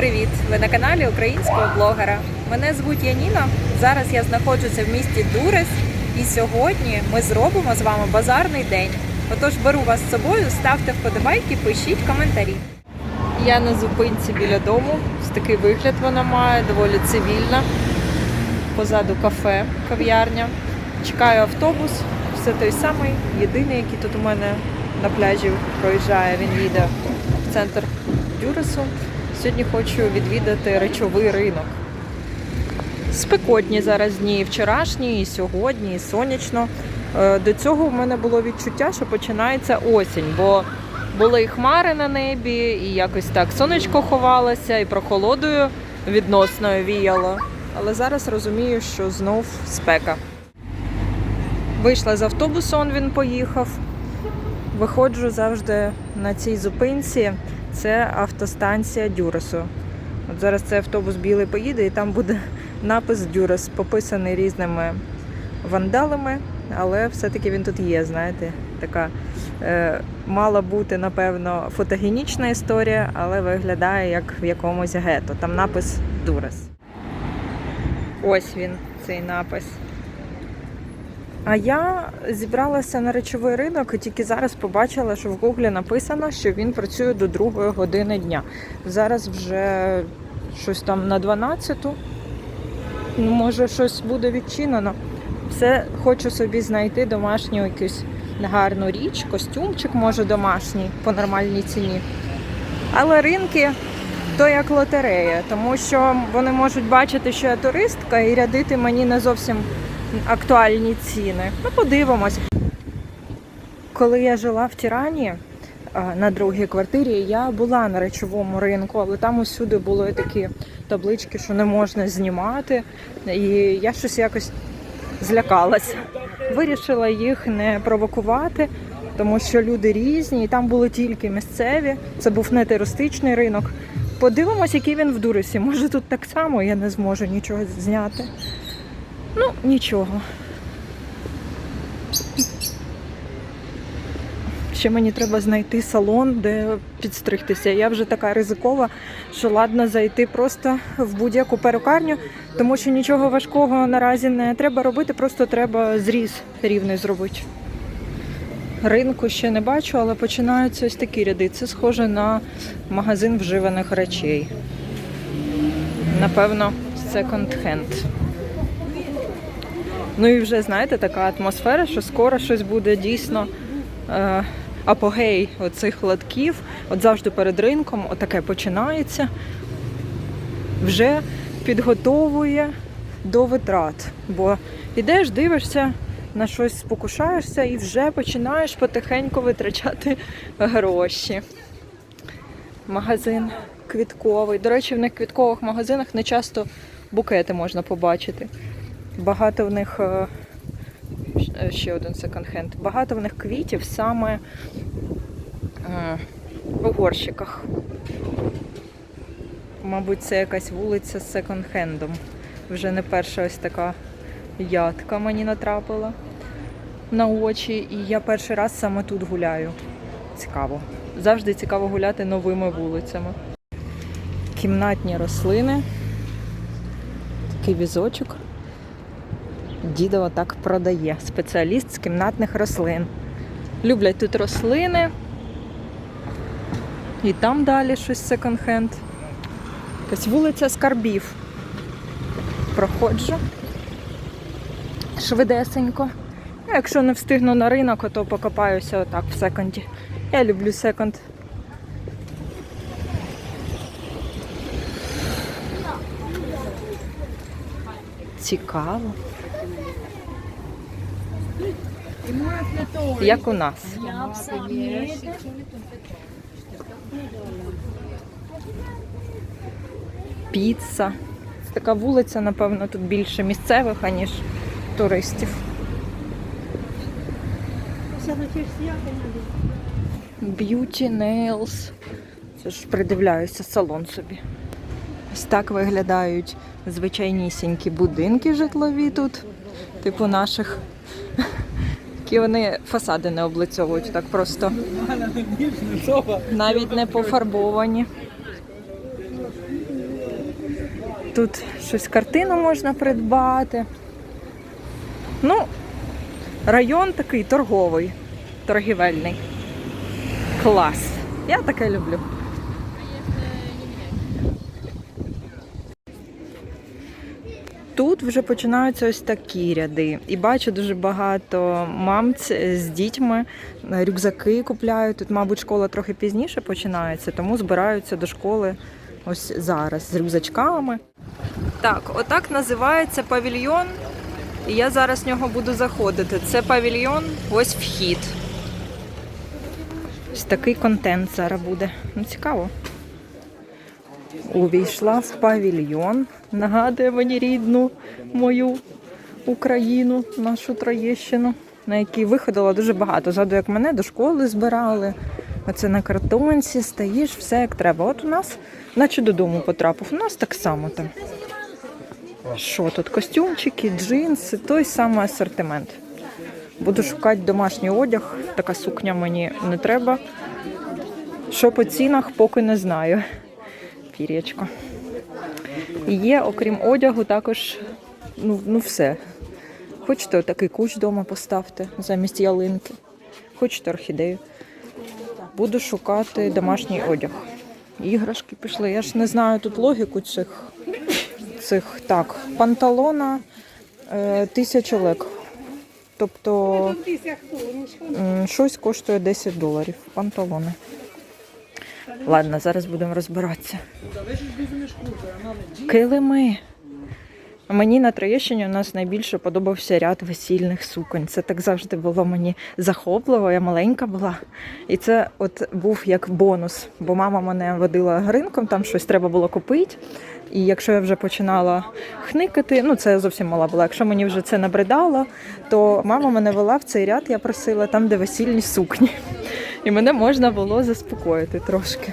привіт! Ви на каналі українського блогера. Мене звуть Яніна. Зараз я знаходжуся в місті Дурес, і сьогодні ми зробимо з вами базарний день. Отож беру вас з собою, ставте вподобайки, пишіть коментарі. Я на зупинці біля дому. Ось такий вигляд вона має, доволі цивільна. Позаду кафе, кав'ярня. Чекаю автобус. Все той самий, єдиний, який тут у мене на пляжі проїжджає. Він їде в центр Дюресу. Сьогодні хочу відвідати речовий ринок. Спекотні зараз дні і вчорашні, і сьогодні, і сонячно. Е, До цього в мене було відчуття, що починається осінь, бо були і хмари на небі, і якось так сонечко ховалося, і прохолодою відносною віяло. Але зараз розумію, що знов спека. Вийшла з автобусу, він поїхав. Виходжу завжди на цій зупинці. Це автостанція Дюресу. От зараз цей автобус білий поїде, і там буде напис Дюрес, пописаний різними вандалами, але все-таки він тут є, знаєте, така е, мала бути, напевно, фотогенічна історія, але виглядає як в якомусь гето. Там напис Дурес. Ось він, цей напис. А я зібралася на речовий ринок і тільки зараз побачила, що в Гуглі написано, що він працює до другої години дня. Зараз вже щось там на 12-ту. Ну, Може, щось буде відчинено. Все хочу собі знайти домашню якусь гарну річ, костюмчик, може, домашній по нормальній ціні. Але ринки то як лотерея, тому що вони можуть бачити, що я туристка, і рядити мені не зовсім актуальні ціни. Ну, подивимось. Коли я жила в Тірані на другій квартирі, я була на речовому ринку, але там усюди були такі таблички, що не можна знімати. І я щось якось злякалася. Вирішила їх не провокувати, тому що люди різні, і там були тільки місцеві. Це був не туристичний ринок. Подивимось, який він в Дуресі. Може тут так само я не зможу нічого зняти. Ну, нічого. Ще мені треба знайти салон, де підстригтися. Я вже така ризикова, що ладно зайти просто в будь-яку перукарню, тому що нічого важкого наразі не треба робити, просто треба зріз рівний зробити. Ринку ще не бачу, але починаються ось такі ряди. Це схоже на магазин вживаних речей. Напевно, секонд-хенд. Ну і вже знаєте, така атмосфера, що скоро щось буде дійсно е, апогей оцих лотків. От завжди перед ринком отаке починається. Вже підготовує до витрат. Бо йдеш, дивишся, на щось спокушаєшся і вже починаєш потихеньку витрачати гроші. Магазин квітковий. До речі, в них квіткових магазинах не часто букети можна побачити. Багато в них е, ще один секонд-хенд. Багато в них квітів саме е, у горщиках. Мабуть, це якась вулиця з секонд-хендом. Вже не перша ось така ядка мені натрапила на очі. І я перший раз саме тут гуляю. Цікаво. Завжди цікаво гуляти новими вулицями. Кімнатні рослини. Такий візочок. Дідо так продає. Спеціаліст з кімнатних рослин. Люблять тут рослини. І там далі щось секонд-хенд. Якась вулиця скарбів. Проходжу. Швидесенько. А якщо не встигну на ринок, то покопаюся отак в секонді. Я люблю секонд. Цікаво. Як у нас. Піца. Така вулиця, напевно, тут більше місцевих, аніж туристів. Beauty Nails. Це ж придивляюся салон собі. Ось так виглядають звичайнісінькі будинки житлові тут, типу наших. Які вони фасади не облицьовують так просто. Навіть не пофарбовані. Тут щось картину можна придбати. Ну, район такий торговий, торгівельний. Клас. Я таке люблю. Тут вже починаються ось такі ряди. І бачу дуже багато мам з дітьми рюкзаки купляють. Тут, мабуть, школа трохи пізніше починається, тому збираються до школи ось зараз з рюкзачками. Так, отак називається павільйон. І я зараз в нього буду заходити. Це павільйон, ось вхід. Ось такий контент зараз буде. Ну, цікаво. Увійшла в павільйон. Нагадує мені рідну мою Україну, нашу Троєщину, на якій виходила дуже багато. Згадую, як мене до школи збирали. Оце на картонці стоїш, все як треба. От у нас, наче додому потрапив. У нас так само там. Що тут? Костюмчики, джинси, той самий асортимент. Буду шукати домашній одяг. Така сукня мені не треба. Що по цінах, поки не знаю. Пір'ячко. І є, окрім одягу, також ну, ну все. Хочете такий кущ вдома поставте замість ялинки. Хочете орхідею. Буду шукати домашній одяг. Іграшки пішли. Я ж не знаю тут логіку цих. цих. Так, панталона е, тисяча лек. Тобто щось коштує 10 доларів. Панталони. Ладно, зараз будемо розбиратися. Килими. Мені на Троєщині у нас найбільше подобався ряд весільних суконь. Це так завжди було мені захопливо. Я маленька була. І це от був як бонус, бо мама мене водила ринком, там щось треба було купити. І якщо я вже починала хникати, ну це я зовсім мала була. Якщо мені вже це набридало, то мама мене вела в цей ряд, я просила там, де весільні сукні. І мене можна було заспокоїти трошки.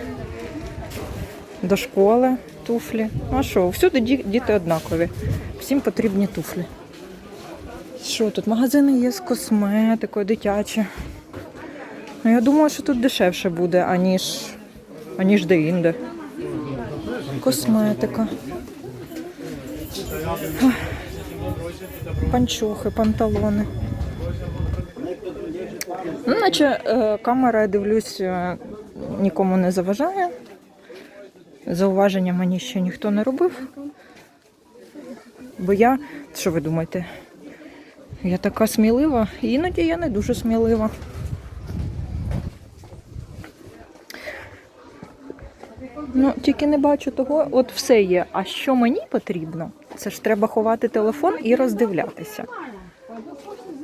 До школи туфлі. А що, всюди ді- діти однакові. Всім потрібні туфлі. Що тут? Магазини є з косметикою, дитячі. Ну, я думала, що тут дешевше буде, аніж, аніж де-інде. Косметика. Панчохи, панталони. Ну, наче е, камера, я дивлюсь, е, нікому не заважає. Зауваження мені ще ніхто не робив. Бо я, що ви думаєте, я така смілива, іноді я не дуже смілива. Ну, тільки не бачу того, от все є. А що мені потрібно? Це ж треба ховати телефон і роздивлятися.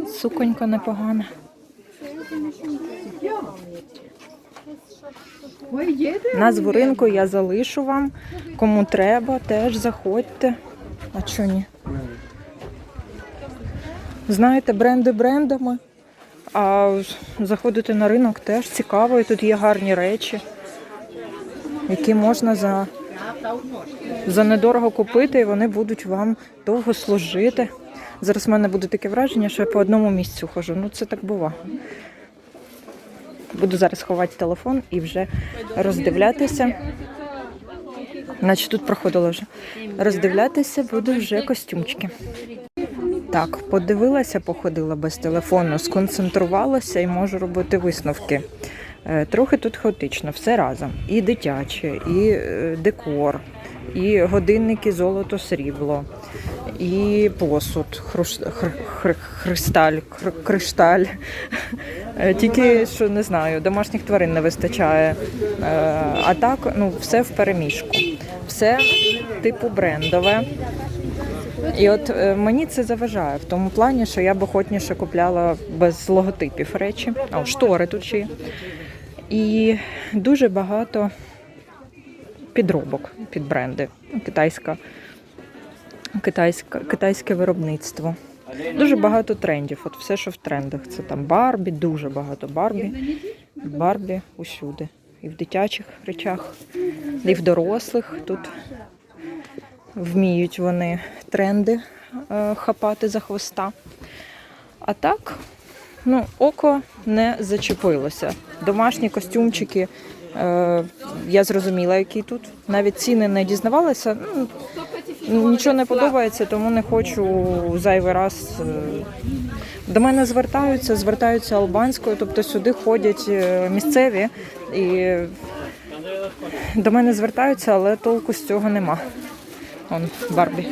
Суконька непогана. Назву ринку я залишу вам. Кому треба, теж заходьте. А чого ні? Знаєте, бренди брендами. А заходити на ринок теж цікаво, і тут є гарні речі, які можна за, за недорого купити, і вони будуть вам довго служити. Зараз в мене буде таке враження, що я по одному місцю хожу. Ну це так бува. Буду зараз ховати телефон і вже роздивлятися. Значить, тут проходила вже. Роздивлятися буду вже костюмчики. Так, подивилася, походила без телефону, сконцентрувалася і можу робити висновки. Е, Трохи тут хаотично, все разом. І дитяче, і е, декор, і годинники золото срібло, і посуд, хруш... хр... хр... христаль, хр... кришталь. Е, Тільки що не знаю, домашніх тварин не вистачає. Е, А так, ну, все в переміжку. Все типу брендове. І от е, мені це заважає в тому плані, що я б охотніше купляла без логотипів речі, а штори тут ще. І дуже багато підробок під бренди. Китайська, китайська, китайське виробництво. Дуже багато трендів. От все, що в трендах. Це там Барбі, дуже багато Барбі. Барбі усюди. І в дитячих речах, і в дорослих. Тут вміють вони тренди е, хапати за хвоста. А так, ну, око не зачепилося. Домашні костюмчики, е, я зрозуміла, які тут. Навіть ціни не дізнавалася. Ну, Нічого не подобається, тому не хочу зайвий раз. е, До мене звертаються, звертаються албанською, тобто сюди ходять е, місцеві і до мене звертаються, але толку з цього нема. Он Барбі.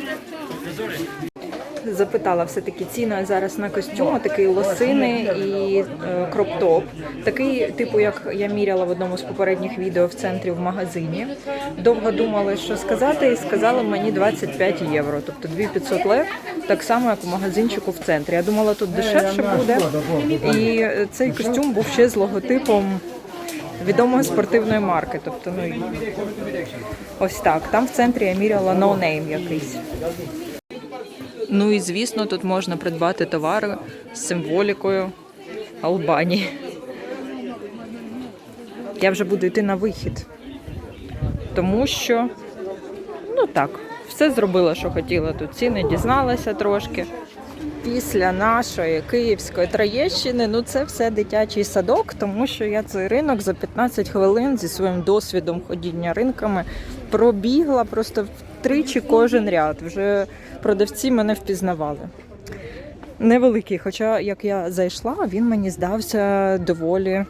Запитала все-таки ціна зараз на костюм, такий лосини і е, кроп-топ. Такий, типу, як я міряла в одному з попередніх відео в центрі в магазині. Довго думали, що сказати, і сказали мені 25 євро, тобто 2500 лев, так само, як у магазинчику в центрі. Я думала, тут дешевше буде. І цей костюм був ще з логотипом відомої спортивної марки. Тобто, ну ось так. Там в центрі я міряла no якийсь. Ну і звісно, тут можна придбати товари з символікою Албанії. Я вже буду йти на вихід, тому що, ну так, все зробила, що хотіла тут. Ціни дізналася трошки. Після нашої київської троєщини, ну це все дитячий садок, тому що я цей ринок за 15 хвилин зі своїм досвідом ходіння ринками пробігла просто втричі кожен ряд. Вже продавці мене впізнавали. Невеликий, хоча як я зайшла, він мені здався доволі,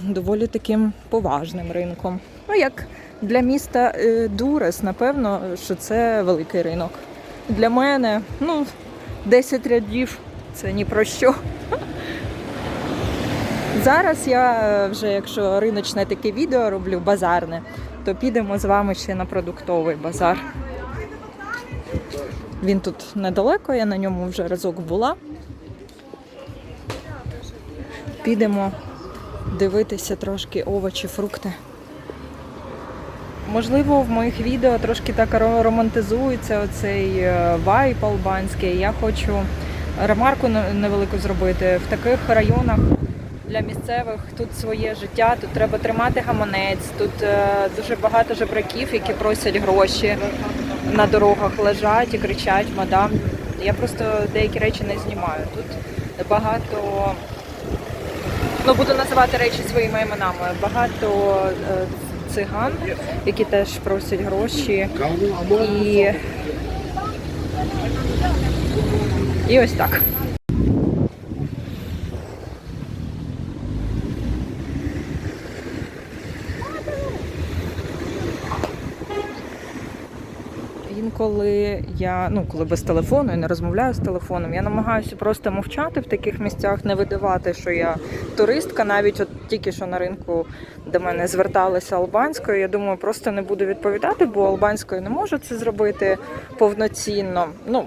доволі таким поважним ринком. Ну, як для міста е, Дурес, напевно, що це великий ринок. Для мене, ну, 10 рядів це ні про що. Зараз я е, вже, якщо риночне таке відео роблю базарне, то підемо з вами ще на продуктовий базар. Він тут недалеко, я на ньому вже разок була. Підемо дивитися трошки овочі, фрукти. Можливо, в моїх відео трошки так романтизується оцей е, вайб албанський. Я хочу ремарку невелику зробити. В таких районах для місцевих тут своє життя, тут треба тримати гаманець, тут е, дуже багато жебраків, які просять гроші на дорогах лежать і кричать мадам. Я просто деякі речі не знімаю. Тут багато, ну буду називати речі своїми іменами. Багато е, циган, які теж просять гроші. І, і ось так. Інколи я, ну коли без телефону і не розмовляю з телефоном, я намагаюся просто мовчати в таких місцях, не видавати, що я туристка. Навіть от тільки що на ринку до мене зверталися албанською. Я думаю, просто не буду відповідати, бо албанською не можу це зробити повноцінно. Ну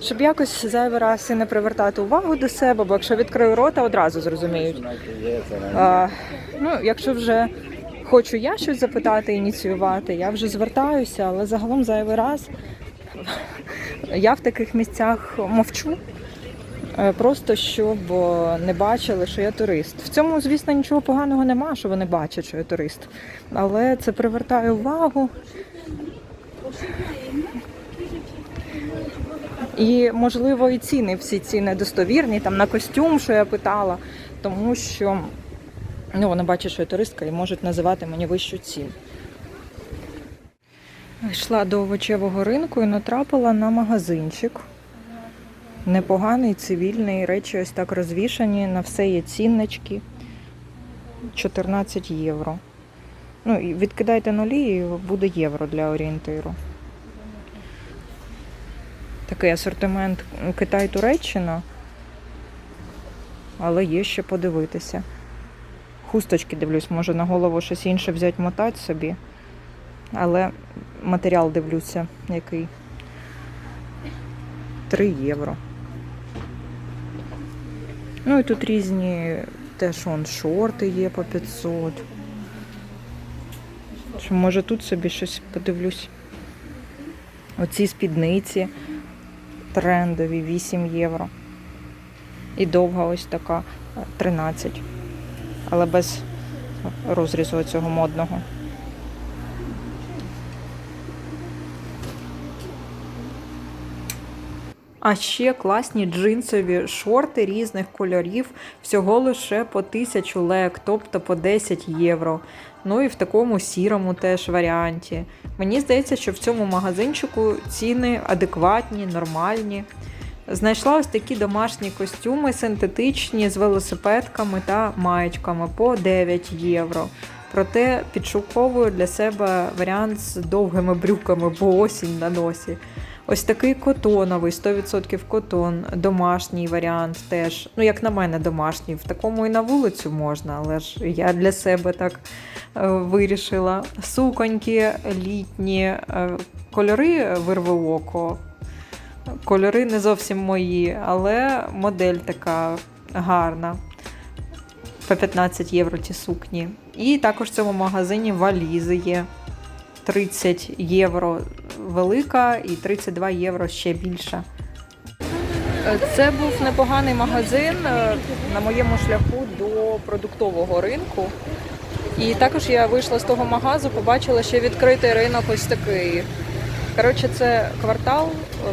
щоб якось зайвий раз і не привертати увагу до себе, бо якщо відкрию рота, одразу зрозуміють. А, ну, якщо вже хочу я щось запитати, ініціювати, я вже звертаюся, але загалом зайвий раз я в таких місцях мовчу. е, Просто щоб е, не бачили, що я турист. В цьому, звісно, нічого поганого нема, що вони бачать, що я турист. Але це привертає увагу. І, можливо, і ціни всі ці недостовірні, там на костюм, що я питала, тому що ну, вони бачать, що я туристка і можуть називати мені вищу ціну. Йшла до овочевого ринку і натрапила на магазинчик. Непоганий, цивільний, речі ось так розвішані, на все є ціннички. 14 євро. Ну, відкидайте нулі, і буде євро для орієнтиру. Такий асортимент Китай-Туреччина. Але є ще подивитися. Хусточки дивлюсь, може на голову щось інше взяти мотати собі. Але матеріал дивлюся, який. 3 євро. Ну і тут різні теж он шорти є по 500. Чи може тут собі щось подивлюсь? Оці спідниці трендові 8 євро. І довга ось така е, 13. Але без розрізу цього модного. А ще класні джинсові шорти різних кольорів, всього лише по 1000 лек, тобто по 10 євро. Ну і в такому сірому теж варіанті. Мені здається, що в цьому магазинчику ціни адекватні, нормальні. Знайшла ось такі домашні костюми синтетичні з велосипедками та маєчками по 9 євро. Проте підшуковую для себе варіант з довгими брюками, бо осінь на носі. Ось такий котоновий, 100% котон, домашній варіант теж. Ну, як на мене, домашній. В такому і на вулицю можна, але ж я для себе так е, вирішила. Суконьки літні, е, кольори вирве око. Кольори не зовсім мої, але модель така гарна. По 15 євро ті сукні. І також в цьому магазині валізи є. 30 євро велика і 32 євро ще більша. Це був непоганий магазин е, на моєму шляху до продуктового ринку. І також я вийшла з того магазу, побачила, що відкритий ринок ось такий. Коротше, це квартал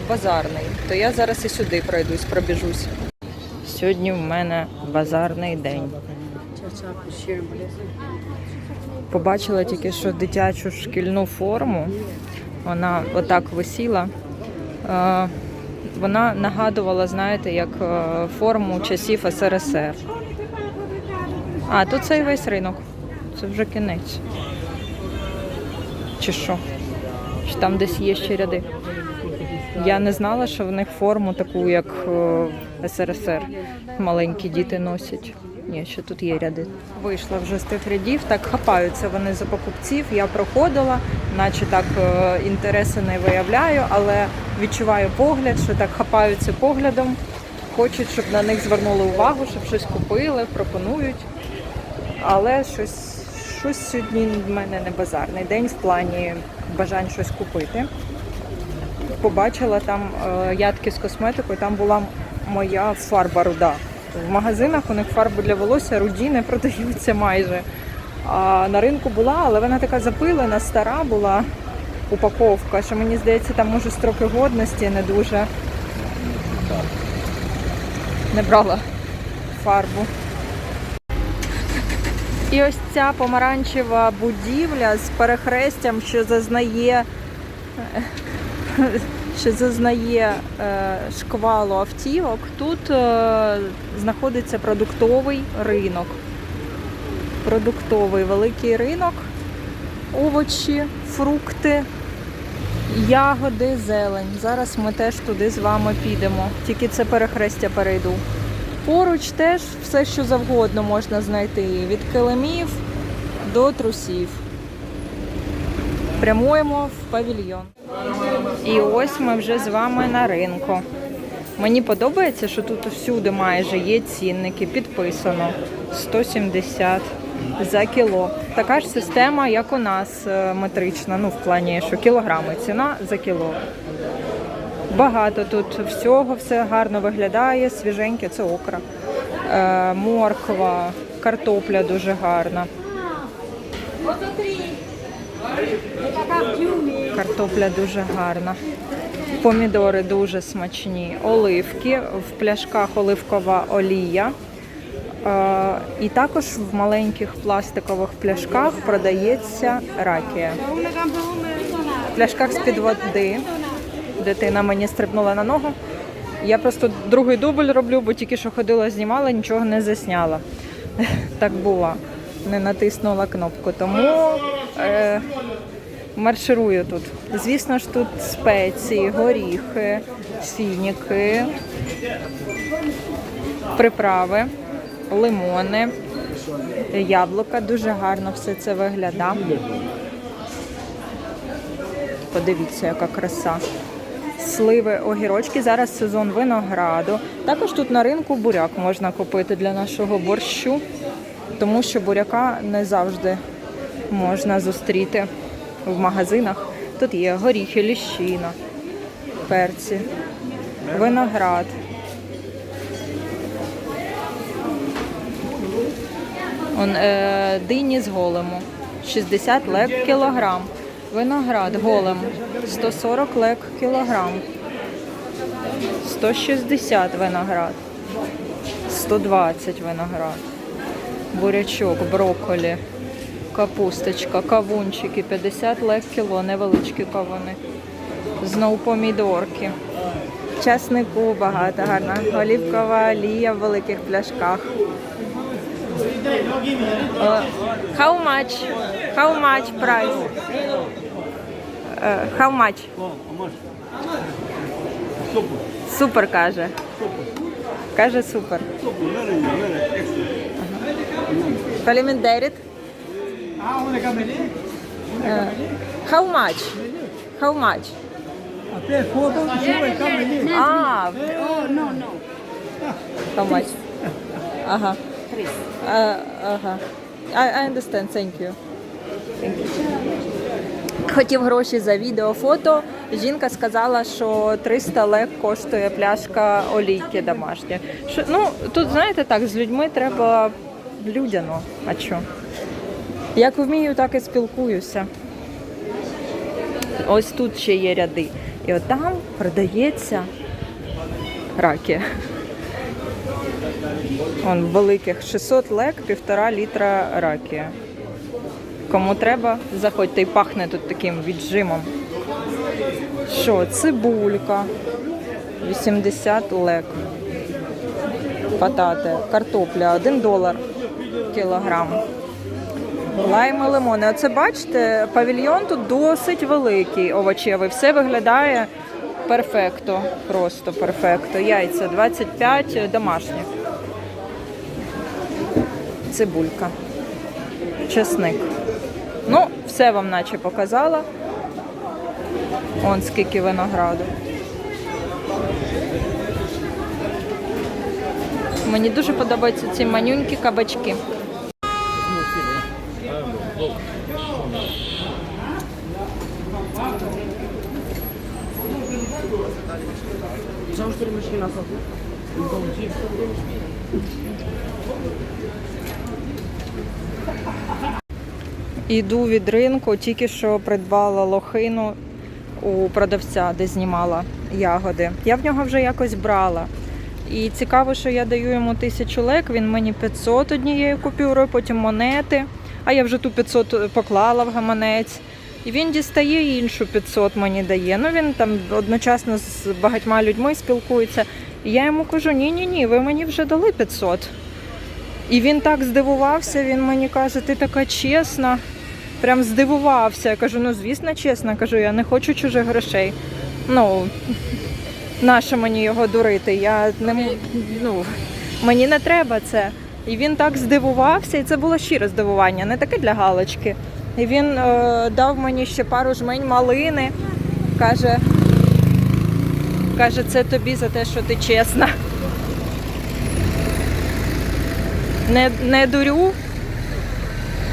базарний, то я зараз і сюди пройдусь, пробіжусь. Сьогодні в мене базарний день. Побачила тільки що дитячу шкільну форму. Вона отак висіла. Е, Вона нагадувала, знаєте, як е, форму часів СРСР. А, тут цей весь ринок. Це вже кінець. Чи що? Чи там десь є ще ряди? Я не знала, що в них форму таку, як е, СРСР. Маленькі діти носять. Ні, ще тут є ряди. Вийшла вже з тих рядів, так хапаються вони за покупців. Я проходила, наче так е, інтереси не виявляю, але відчуваю погляд, що так хапаються поглядом. Хочуть, щоб на них звернули увагу, щоб щось купили, пропонують. Але щось, щось сьогодні в мене не базарний день в плані бажань щось купити. Побачила там е, ядки з косметикою, там була моя фарба руда. В магазинах у них фарби для волосся руді не продаються майже. А на ринку була, але вона така запилена, стара була упаковка, що мені здається, там може строки годності не дуже. Не брала фарбу. І ось ця помаранчева будівля з перехрестям, що зазнає, що зазнає е, шквалу автівок. Тут е, знаходиться продуктовий ринок. Продуктовий великий ринок, овочі, фрукти, ягоди, зелень. Зараз ми теж туди з вами підемо. Тільки це перехрестя перейду. Поруч теж все, що завгодно можна знайти. Від килимів до трусів. Прямуємо в павільйон. І ось ми вже з вами на ринку. Мені подобається, що тут всюди майже є цінники, підписано 170 за кіло. Така ж система, як у нас е, метрична, ну в плані, що кілограми ціна за кіло. Багато тут всього, все гарно виглядає, свіженьке, це окра. Е, морква, картопля дуже гарна. Картопля дуже гарна. Помідори дуже смачні. Оливки, в пляшках оливкова олія. Е, і також в маленьких пластикових пляшках продається ракія. В пляшках з-під води. Дитина мені стрибнула на ногу. Я просто другий дубль роблю, бо тільки що ходила, знімала, нічого не засняла. Так було. Не натиснула кнопку. Тому е, марширую тут. Звісно ж, тут спеції, горіхи, фініки, приправи, лимони, яблука. Дуже гарно все це виглядає. Подивіться, яка краса. Сливи, огірочки. Зараз сезон винограду. Також тут на ринку буряк можна купити для нашого борщу, тому що буряка не завжди можна зустріти в магазинах. Тут є горіхи, ліщина, перці, виноград. Он, е, дині з голему. 60 лек кілограм. Виноград голем 140 лек кілограм. 160 виноград. 120 виноград. Бурячок, брокколі, капусточка, кавунчики, 50 лек кіло, невеличкі кавуни. Знову помідорки. Часнику багато гарна. Олівкова олія в великих пляшках. Uh, how much? How much price? Uh, how much? Супер каже. Каже супер. Калімендерит. Uh, how much? How much? Até foda, chuva e caminho. Ah, Oh, no, no. how much? Ага. Uh, ага. I, I understand, thank you. Thank you. Хотів гроші за відео, фото. Жінка сказала, що 300 лек коштує пляшка олійки домашньої. Що, ну, тут, знаєте, так, з людьми треба людяно. А що? Як вмію, так і спілкуюся. Ось тут ще є ряди. І от там продається раки. Вон великих 600 лек, півтора літра ракія. Кому треба, заходьте і пахне тут таким віджимом. Що, цибулька 80 лек. Патати, картопля 1 долар кілограм. Лайми, лимони. Оце бачите, павільйон тут досить великий овочевий. Все виглядає перфекто. Просто перфекто. Яйця 25 домашніх. Цибулька. Чесник. Ну, все вам наче показала. Он скільки винограду. Мені дуже подобаються ці манюнькі кабачки. Іду від ринку, тільки що придбала лохину у продавця, де знімала ягоди. Я в нього вже якось брала. І цікаво, що я даю йому тисячу лек, він мені 500 однією купюрою, потім монети. А я вже ту 500 поклала в гаманець. І він дістає іншу 500 мені дає. Ну він там одночасно з багатьма людьми спілкується. І я йому кажу: ні-ні ні, ви мені вже дали 500. І він так здивувався, він мені каже, ти така чесна. Прям здивувався. Я кажу, ну звісно, чесно, кажу, я не хочу чужих грошей. Ну, нащо мені його дурити? Я не ну, мені не треба це. І він так здивувався, і це було щире здивування, не таке для галочки. І він е, дав мені ще пару жмень малини. Каже, каже, це тобі за те, що ти чесна. Не, не дурю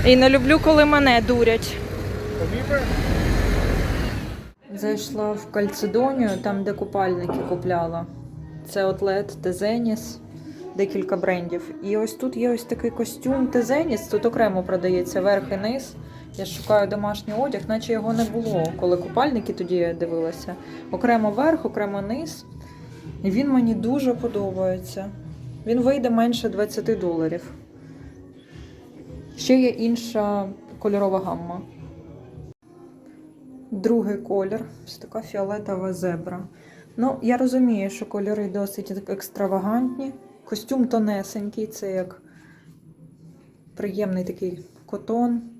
і не люблю, коли мене дурять. Зайшла в Кальцедонію, там, де купальники купляла. Це Отлет Тезеніс, декілька брендів. І ось тут є ось такий костюм Тезеніс, тут окремо продається верх і низ. Я шукаю домашній одяг, наче його не було, коли купальники тоді я дивилася. Окремо верх, окремо низ. І він мені дуже подобається. Він вийде менше 20 доларів. Ще є інша кольорова гамма. Другий колір ось така фіолетова зебра. Ну, я розумію, що кольори досить екстравагантні. Костюм тонесенький, це як приємний такий котон.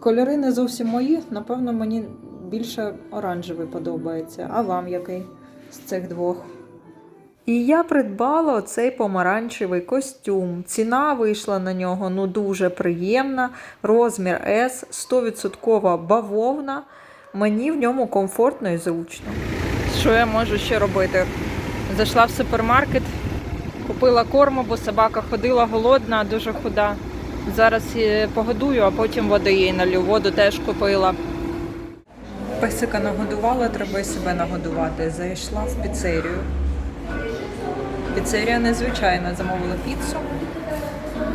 Кольори не зовсім мої, напевно, мені більше оранжевий подобається. А вам який з цих двох? І я придбала оцей помаранчевий костюм. Ціна вийшла на нього ну дуже приємна. Розмір S, 100% бавовна. Мені в ньому комфортно і зручно. Що я можу ще робити? Зайшла в супермаркет, купила корму, бо собака ходила голодна, дуже худа. Зараз погодую, а потім води їй налю. Воду теж купила. Песика нагодувала, треба і себе нагодувати. Зайшла в піцерію. Піцерія незвичайна, замовила піцу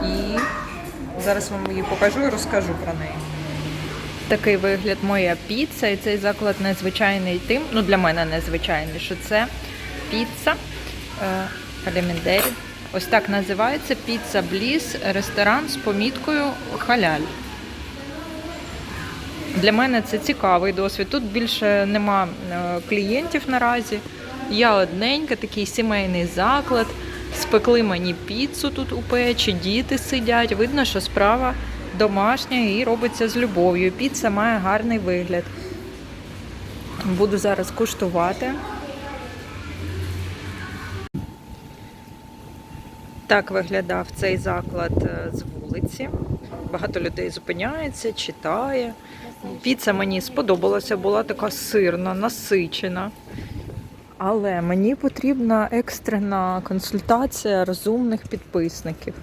і зараз вам її покажу і розкажу про неї. такий вигляд моя піца, і цей заклад незвичайний тим. Ну для мене незвичайний, що це піца е, Аліміндері. Ось так називається піца Бліс, ресторан з поміткою халяль. Для мене це цікавий досвід. Тут більше нема е, клієнтів наразі. Я одненька, такий сімейний заклад. Спекли мені піцу тут у печі, діти сидять. Видно, що справа домашня і робиться з любов'ю. Піца має гарний вигляд. Буду зараз куштувати. Так виглядав цей заклад е, з вулиці. Багато людей зупиняється, читає. Піца мені сподобалася, була така сирна, насичена. Але мені потрібна екстрена консультація розумних підписників.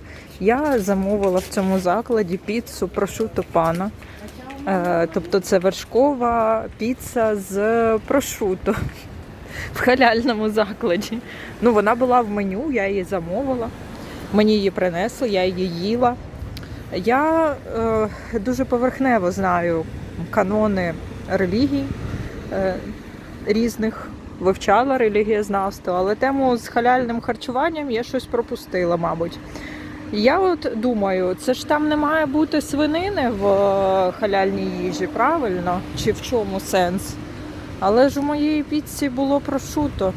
Я замовила в цьому закладі піцу прошуто пана. Е, Тобто це вершкова піца з прошуто в халяльному закладі. Ну, вона була в меню, я її замовила. Мені її принесли, я її їла. Я е, дуже поверхнево знаю канони релігій е, різних, вивчала релігієзнавство, але тему з халяльним харчуванням я щось пропустила, мабуть. Я от думаю, це ж там не має бути свинини в е, халяльній їжі, правильно? Чи в чому сенс? Але ж у моєї піці було прошуто.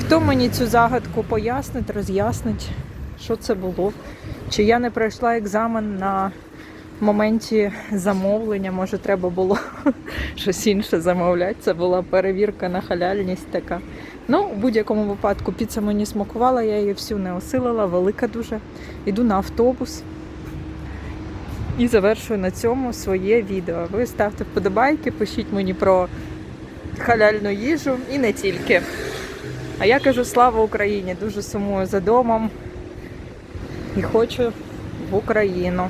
Хто мені цю загадку пояснить, роз'яснить, що це було? Чи я не пройшла екзамен на моменті замовлення? Може, треба було щось інше замовляти? Це була перевірка на халяльність така. Ну, у будь-якому випадку піца мені смакувала, я її всю не осилила, велика дуже. Іду на автобус і завершую на цьому своє відео. Ви ставте вподобайки, пишіть мені про халяльну їжу і не тільки. А я кажу слава Україні! Дуже сумую за домом і хочу в Україну.